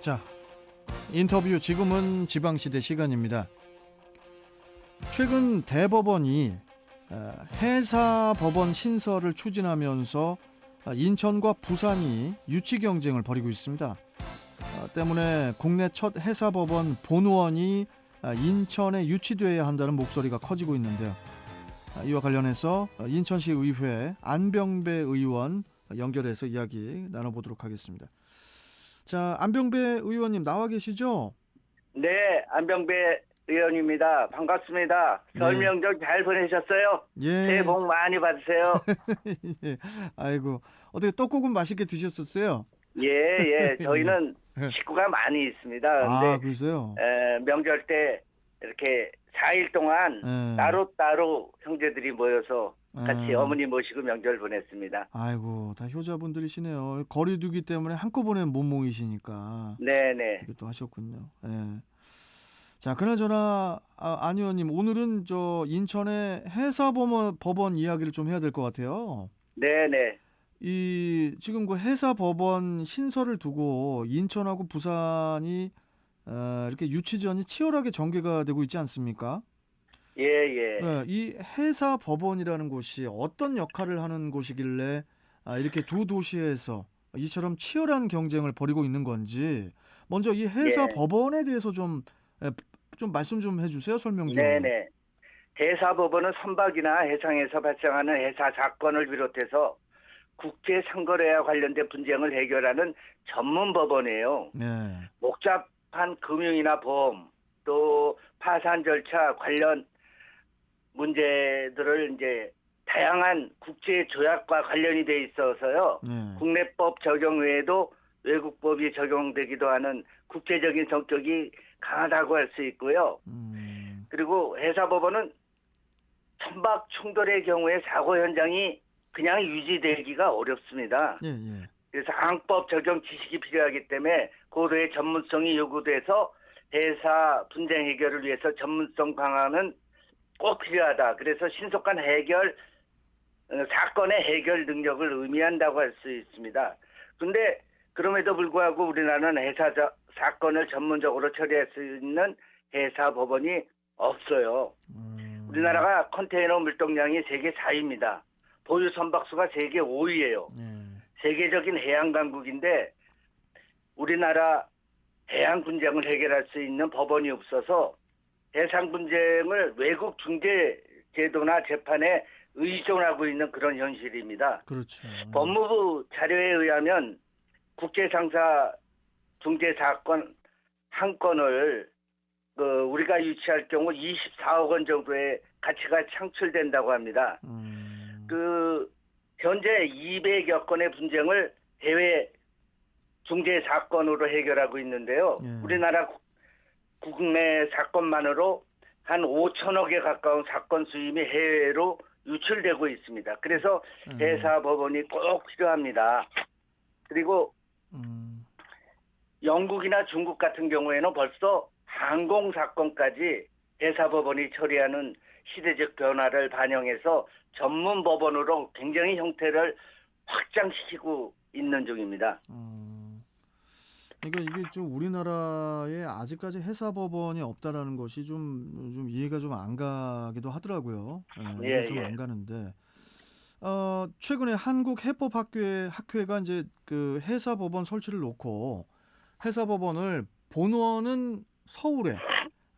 자, 인터뷰 지금은 지방시대 시간입니다. 최근 대법원이 어, 해사 법원 신설을 추진하면서 어, 인천과 부산이 유치 경쟁을 벌이고 있습니다. 어, 때문에 국내 첫 해사 법원 본원이 어, 인천에 유치되어야 한다는 목소리가 커지고 있는데요. 아, 이와 관련해서 어, 인천시 의회 안병배 의원 연결해서 이야기 나눠보도록 하겠습니다. 자, 안병배 의원님 나와 계시죠? 네, 안병배 의원입니다. 반갑습니다. 네. 설 명절 잘 보내셨어요? 예. 새해 복 많이 받으세요. 예. 아이고 어떻게 떡국은 맛있게 드셨었어요? 예, 예. 저희는 예. 식구가 많이 있습니다. 아, 근데 그러세요? 에, 명절 때 이렇게 4일 동안 예. 따로따로 형제들이 모여서 같이 예. 어머니 모시고 명절 보냈습니다. 아이고 다 효자분들이시네요. 거리두기 때문에 한꺼번에 못 모이시니까 네, 네. 이것도 하셨군요. 예. 자, 그나저나 아, 안 의원님 오늘은 저 인천의 해사법원 법원 이야기를 좀 해야 될 것 같아요. 네, 네. 이 지금 그 해사법원 신설을 두고 인천하고 부산이 어, 이렇게 유치전이 치열하게 전개가 되고 있지 않습니까? 예, 예. 네, 이 해사 법원이라는 곳이 어떤 역할을 하는 곳이길래 아, 이렇게 두 도시에서 이처럼 치열한 경쟁을 벌이고 있는 건지 먼저 이 해사법원에 대해서 좀 에, 좀 말씀 좀 해주세요 설명 좀. 네네. 해사법원은 선박이나 해상에서 발생하는 해사 사건을 비롯해서 국제 상거래와 관련된 분쟁을 해결하는 전문 법원이에요. 네. 복잡한 금융이나 보험 또 파산 절차 관련 문제들을 이제 다양한 국제 조약과 관련이 돼 있어서요. 네. 국내법 적용 외에도 외국법이 적용되기도 하는 국제적인 성격이 강하다고 할 수 있고요. 음, 그리고 해사법원은 선박 충돌의 경우에 사고 현장이 그냥 유지되기가 어렵습니다. 예, 예. 그래서 항법 적용 지식이 필요하기 때문에 고도의 전문성이 요구돼서 해사 분쟁 해결을 위해서 전문성 방안은 꼭 필요하다. 그래서 신속한 해결 어, 사건의 해결 능력을 의미한다고 할 수 있습니다. 근데 그럼에도 불구하고 우리나라는 해사 자- 사건을 전문적으로 처리할 수 있는 해사 법원이 없어요. 음, 우리나라가 컨테이너 물동량이 세계 4위입니다. 보유 선박수가 세계 5위예요. 예. 세계적인 해양 강국인데 우리나라 해양 분쟁을 해결할 수 있는 법원이 없어서 해상 분쟁을 외국 중재 제도나 재판에 의존하고 있는 그런 현실입니다. 그렇죠. 법무부 자료에 의하면 국제상사 중재 사건 한 건을 그 우리가 유치할 경우 24억 원 정도의 가치가 창출된다고 합니다. 음, 그 현재 200여 건의 분쟁을 해외 중재 사건으로 해결하고 있는데요. 예. 우리나라 국- 국내 사건만으로 한 5천억에 가까운 사건 수임이 해외로 유출되고 있습니다. 그래서 음, 해사법원이 꼭 필요합니다. 그리고 음, 영국이나 중국 같은 경우에는 벌써 항공 사건까지 해사법원이 처리하는 시대적 변화를 반영해서 전문 법원으로 굉장히 형태를 확장시키고 있는 중입니다. 음. 그러니까 이게 좀 우리나라에 아직까지 해사법원이 없다라는 것이 좀, 좀 이해가 좀 안 가기도 하더라고요. 예, 예, 좀 예. 안 가는데. 어, 최근에 한국 해법학회 학회가 이제 그 해사법원 설치를 놓고 해사법원을 본원은 서울에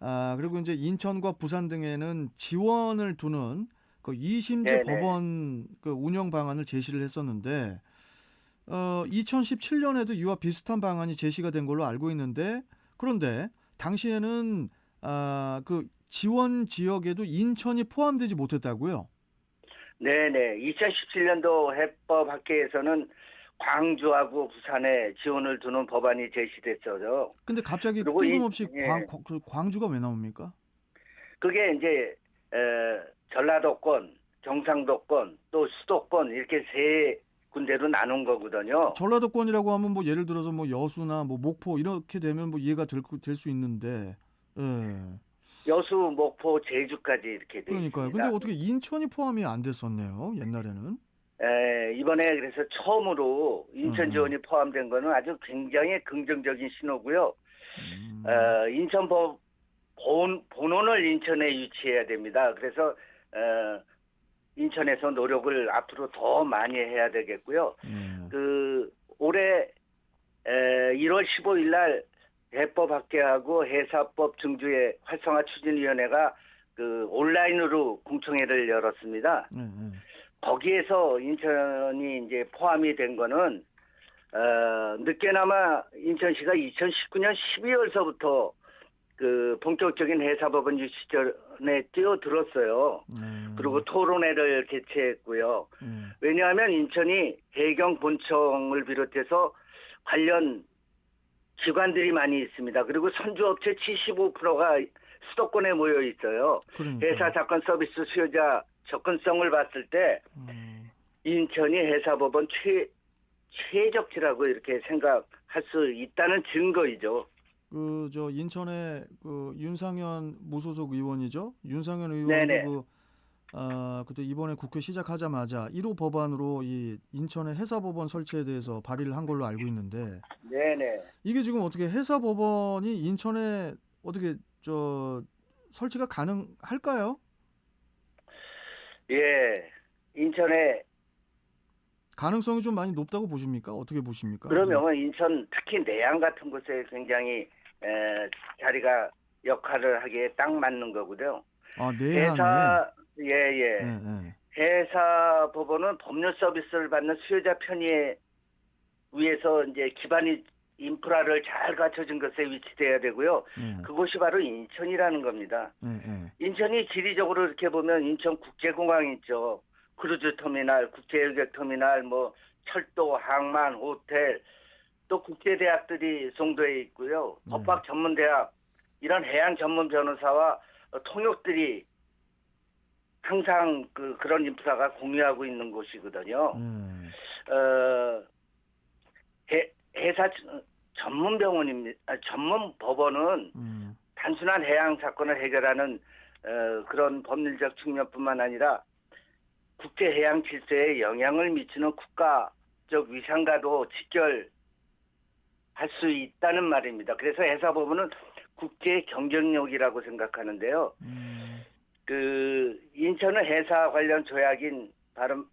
아, 그리고 이제 인천과 부산 등에는 지원을 두는 그 이심제 네네. 법원 그 운영 방안을 제시를 했었는데 어, 2017년에도 이와 비슷한 방안이 제시가 된 걸로 알고 있는데 그런데 당시에는 아, 그 지원 지역에도 인천이 포함되지 못했다고요. 네네. 2017년도 해법학회에서는 광주하고 부산에 지원을 두는 법안이 제시됐죠. 근데 갑자기 그리고 이- 뜬금없이 예. 광, 광- 그 광주가 왜 나옵니까? 그게 이제 에, 전라도권, 경상도권, 또 수도권 이렇게 세 군데로 나눈 거거든요. 전라도권이라고 하면 뭐 예를 들어서 뭐 여수나 뭐 목포 이렇게 되면 뭐 이해가 될 수 있는데 예. 여수, 목포, 제주까지 이렇게 돼 그러니까요. 있습니다. 근데 어떻게 인천이 포함이 안 됐었네요. 옛날에는. 에, 이번에 그래서 처음으로 인천 음. 지원이 포함된 거는 아주 굉장히 긍정적인 신호고요. 음. 어, 인천 법 본, 본원을 인천에 유치해야 됩니다. 그래서 어, 인천에서 노력을 앞으로 더 많이 해야 되겠고요. 예. 그 올해 에, 1월 15일 날 해법 학계하고 해사법 증주의 활성화 추진위원회가 그 온라인으로 공청회를 열었습니다. 예, 예. 거기에서 인천이 이제 포함이 된 거는 어, 늦게나마 인천시가 2019년 12월서부터 그 본격적인 해사법원 유치전 에 뛰어들었어요. 예. 그리고 토론회를 개최했고요. 예. 왜냐하면 인천이 해경 본청을 비롯해서 관련 기관들이 많이 있습니다. 그리고 선주업체 75%가 수도권에 모여 있어요. 그러니까. 회사 사건 서비스 수요자 접근성을 봤을 때 음. 인천이 회사법원 최 최적지라고 이렇게 생각할 수 있다는 증거이죠. 그 저 인천의 그 윤상현 무소속 의원이죠. 윤상현. 의원도 그 아, 그때 이번에 국회 시작하자마자 1호 법안으로 이 인천의 해사법원 설치에 대해서 발의를 한 걸로 알고 있는데 네네. 이게 지금 어떻게 해사법원이 인천에 어떻게 저 설치가 가능할까요? 예. 인천에 가능성이 좀 많이 높다고 보십니까? 어떻게 보십니까? 그러면 인천 특히 내양 같은 곳에 굉장히 에, 자리가 역할을 하기에 딱 맞는 거고요. 아, 내한에 회사 예예. 예, 예. 회사 법원은 법률 서비스를 받는 수요자 편의에 위해서 이제 기반이 인프라를 잘 갖춰진 것에 위치돼야 되고요. 예. 그곳이 바로 인천이라는 겁니다. 예, 예. 인천이 지리적으로 이렇게 보면 인천 국제공항 있죠. 크루즈 터미널, 국제 여객 터미널, 뭐 철도, 항만, 호텔, 또 국제대학들이 송도에 있고요. 네. 법학 전문대학 이런 해양 전문 변호사와 어, 통역들이 항상 그 그런 인프라가 공유하고 있는 곳이거든요. 예. 어, 해, 해사 전문 병원입니다. 아, 전문 법원은 음. 단순한 해양 사건을 해결하는 어, 그런 법률적 측면뿐만 아니라 국제 해양 질서에 영향을 미치는 국가적 위상과도 직결 할 수 있다는 말입니다. 그래서 해사법원은 국제 경쟁력이라고 생각하는데요. 음. 그 인천은 해사 관련 조약인 바로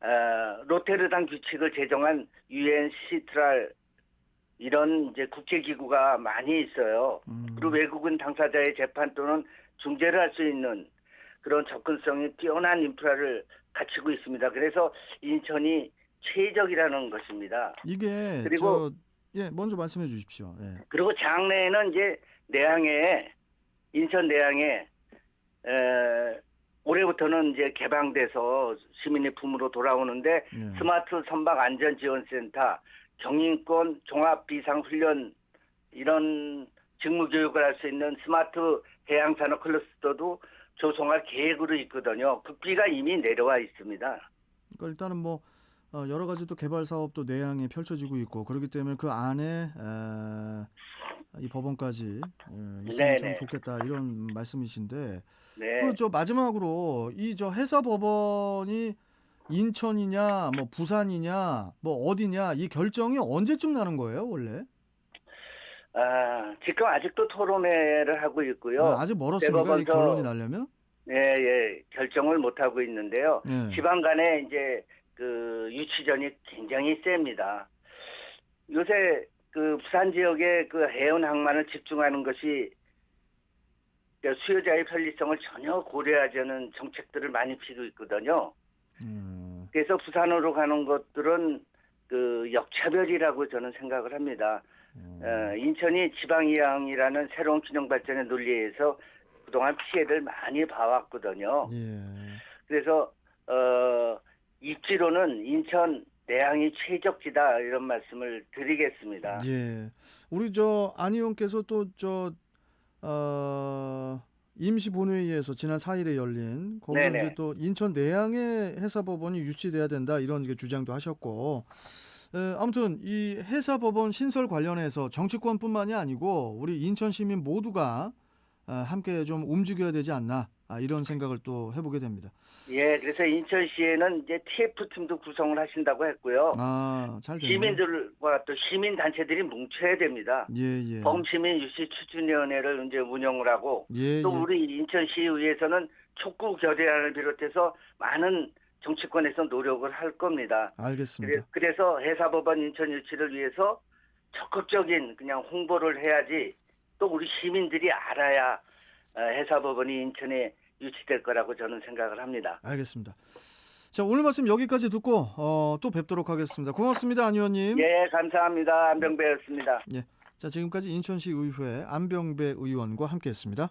어, 로테르담 규칙을 제정한 유엔 시트랄 이런 이제 국제기구가 많이 있어요. 음. 그리고 외국인 당사자의 재판 또는 중재를 할 수 있는 그런 접근성이 뛰어난 인프라를 갖추고 있습니다. 그래서 인천이 최적이라는 것입니다. 이게 그리고- 저, 예 먼저 말씀해 주십시오. 예. 그리고 장래에는 이제 내항에 인천 내항에 에, 올해부터는 이제 개방돼서 시민의 품으로 돌아오는데 예. 스마트 선박 안전 지원 센터, 경인권 종합 비상 훈련 이런 직무 교육을 할 수 있는 스마트 해양 산업 클러스터도 조성할 계획으로 있거든요. 국비가 이미 내려와 있습니다. 그러니까 일단은 뭐 어, 여러 가지 또 개발 사업도 내양에 펼쳐지고 있고 그렇기 때문에 그 안에 에, 이 법원까지 에, 있으면 참 네네. 좋겠다 이런 말씀이신데 네. 그 저 마지막으로 이저 해사 법원이 인천이냐 뭐 부산이냐 뭐 어디냐 이 결정이 언제쯤 나는 거예요 원래? 아, 지금 아직도 토론회를 하고 있고요. 아, 아직 멀었습니까 이 대법원서- 결론이 나려면? 예, 예, 결정을 못 하고 있는데요. 예. 지방 간에 이제 그 유치전이 굉장히 셉니다. 요새 그 부산 지역의 그 해운 항만을 집중하는 것이 그 수요자의 편리성을 전혀 고려하지 않은 정책들을 많이 피고 있거든요. 음, 그래서 부산으로 가는 것들은 그 역차별이라고 저는 생각을 합니다. 음, 어, 인천이 지방이항이라는 새로운 균형 발전의 논리에서 그동안 피해를 많이 봐왔거든요. 예. 그래서 어, 입지로는 인천 내항이 최적지다 이런 말씀을 드리겠습니다. 예. 우리 저안 의원께서 또저 어, 임시 본회의에서 지난 4일에 열린 거기서 네네. 이제 또 인천 내양의 해사법원이 유치돼야 된다 이런 주장도 하셨고 에, 아무튼 이 해사법원 신설 관련해서 정치권뿐만이 아니고 우리 인천 시민 모두가 어, 함께 좀 움직여야 되지 않나 아, 이런 생각을 또 해보게 됩니다. 예, 그래서 인천시에는 이제 TF 팀도 구성을 하신다고 했고요. 아, 잘 됐네. 시민들과 또 시민 단체들이 뭉쳐야 됩니다. 예, 예. 범시민 유시 추진위원회를 이제 운영을 하고 예, 또 예. 우리 인천시의회에서는 촉구 결의안을 비롯해서 많은 정치권에서 노력을 할 겁니다. 알겠습니다. 그래, 서 해사법원 인천 유치를 위해서 적극적인 그냥 홍보를 해야지 또 우리 시민들이 알아야 어, 해사법원이 인천에 유치될 거라고 저는 생각을 합니다. 알겠습니다. 자, 오늘 말씀 여기까지 듣고 어, 또 뵙도록 하겠습니다. 고맙습니다, 안 의원님. 예, 감사합니다. 안병배였습니다. 자, 지금까지 인천시 의회 안병배 의원과 함께했습니다.